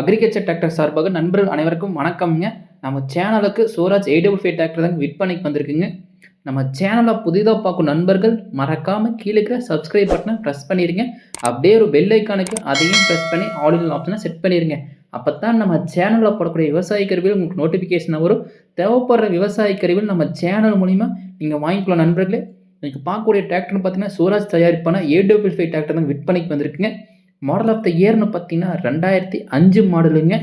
Agriculture tractor சார்பாக நண்பர்கள் அனைவருக்கும் வணக்கம்ங்க. நம்ம சேனலுக்கு Swaraj eight double five tractor தான் விற்பனைக்கு வந்திருக்குங்க. நம்ம சேனலை புதிதாக பார்க்கும் நண்பர்கள் மறக்காமல் கீழே இருக்கிற சப்ஸ்கிரைப் பட்டனை ப்ரெஸ் பண்ணிடுங்க அப்படியே ஒரு பெல் ஐக்கானுக்கு அதையும் ப்ரெஸ் பண்ணி ஆல் ஆப்ஷனை செட் பண்ணிடுங்க அப்போ தான் நம்ம சேனலில் போடக்கூடிய விவசாய கருவிகள் உங்களுக்கு நோட்டிஃபிகேஷன் வரும். தேவைப்படுற விவசாய கருவிகள் நம்ம சேனல் மூலிமா நீங்கள் வாங்கிக்கலாம் நண்பர்களே. நீங்கள் பார்க்கக்கூடிய டிராக்டர்னு பார்த்தீங்கன்னா சூராஜ் தயாரிப்பான ஏ டபுள் ஃபைவ் டிராக்டர் தான் விற்பனைக்கு வந்திருக்குங்க. மாடல் ஆஃப் த இயர்னு பார்த்தீங்கன்னா ரெண்டாயிரத்தி அஞ்சு மாடலுங்க.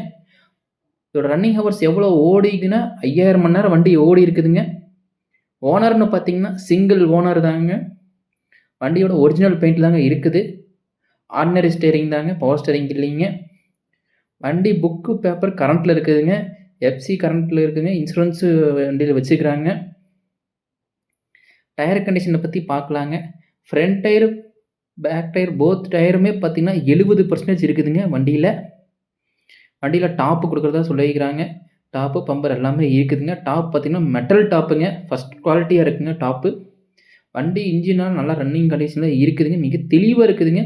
இதோட ரன்னிங் ஹவர்ஸ் எவ்வளோ ஓடிக்குன்னா ஐயாயிரம் மணி நேரம் வண்டி ஓடி இருக்குதுங்க. ஓனர்னு பார்த்தீங்கன்னா சிங்கிள் ஓனர் தாங்க. வண்டியோட ஒரிஜினல் பெயிண்ட் தாங்க இருக்குது. ஆர்டினரி ஸ்டேரிங் தாங்க பவர் ஸ்டேரிங் இல்லைங்க. வண்டி புக்கு பேப்பர் கரண்ட்டில் இருக்குதுங்க. எஃப்சி கரண்ட்டில் இருக்குதுங்க. இன்சூரன்ஸு வண்டியில் வச்சுக்கிறாங்க. டயர் கண்டிஷனை பற்றி பார்க்கலாங்க. Front tyre back tyre both டயருமே பார்த்தீங்கன்னா எழுபது பர்சன்டேஜ் இருக்குதுங்க வண்டியில். வண்டியில் டாப்பு கொடுக்குறதா சொல்லிக்கிறாங்க டாப்பு பம்பர் எல்லாமே இருக்குதுங்க. டாப் பார்த்திங்கன்னா மெட்டல் டாப்புங்க ஃபஸ்ட் குவாலிட்டியாக இருக்குங்க டாப்பு வண்டி இன்ஜினாக நல்லா ரன்னிங் கண்டிஷனில் இருக்குதுங்க. மிக தெளிவாக இருக்குதுங்க.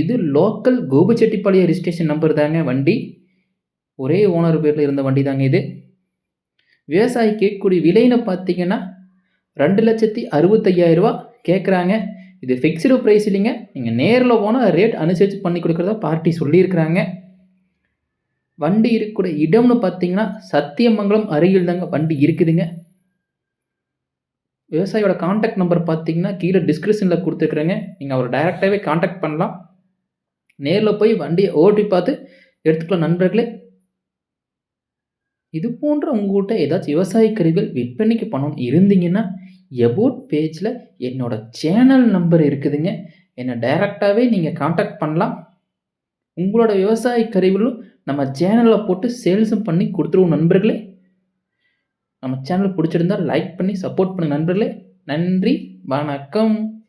இது லோக்கல் கோபிச்செட்டிப்பாளைய ரிஜிஸ்ட்ரேஷன் நம்பர் தாங்க வண்டி. ஒரே ஓனர் பேரில் இருந்த வண்டி தாங்க இது. விவசாயி கேட்கக்கூடிய விலைன்னு பார்த்தீங்கன்னா ரெண்டு லட்சத்தி அறுபத்தையாயிரரூவா கேட்குறாங்க இது ஃபிக்ஸ்டு ப்ரைஸ் இல்லைங்க. நீங்கள் நேரில் போனால் ரேட் அனுசரித்து பண்ணி கொடுக்குறதா பார்ட்டி சொல்லியிருக்கிறாங்க. வண்டி இருக்கக்கூடிய இடம்னு பார்த்தீங்கன்னா சத்தியமங்கலம் அருகில் தாங்க வண்டி இருக்குதுங்க. விவசாயியோட காண்டாக்ட் நம்பர் பார்த்தீங்கன்னா கீழே டிஸ்கிரிப்ஷனில் கொடுத்துருக்குறேங்க. நீங்கள் அவரை டைரெக்டாகவே காண்டாக்ட் பண்ணலாம். நேரில் போய் வண்டியை ஓட்டி பார்த்து எடுத்துக்கலாம் நண்பர்களே. இது போன்ற உங்கள்கிட்ட ஏதாச்சும் விவசாய கருவிகள் விற்பனைக்கு பணம் இருந்தீங்கன்னா எபோட் பேஜில் என்னோட சேனல் நம்பர் இருக்குதுங்க. என்னை டைரெக்டாகவே நீங்கள் காண்டாக்ட் பண்ணலாம். உங்களோட விவசாய கருவிகளும் நம்ம சேனலில் போட்டு சேல்ஸும் பண்ணி கொடுத்துருவோம் நண்பர்களே. நம்ம சேனல் பிடிச்சிருந்தா லைக் பண்ணி சப்போர்ட் பண்ணுங்கள் நண்பர்களே. நன்றி வணக்கம்.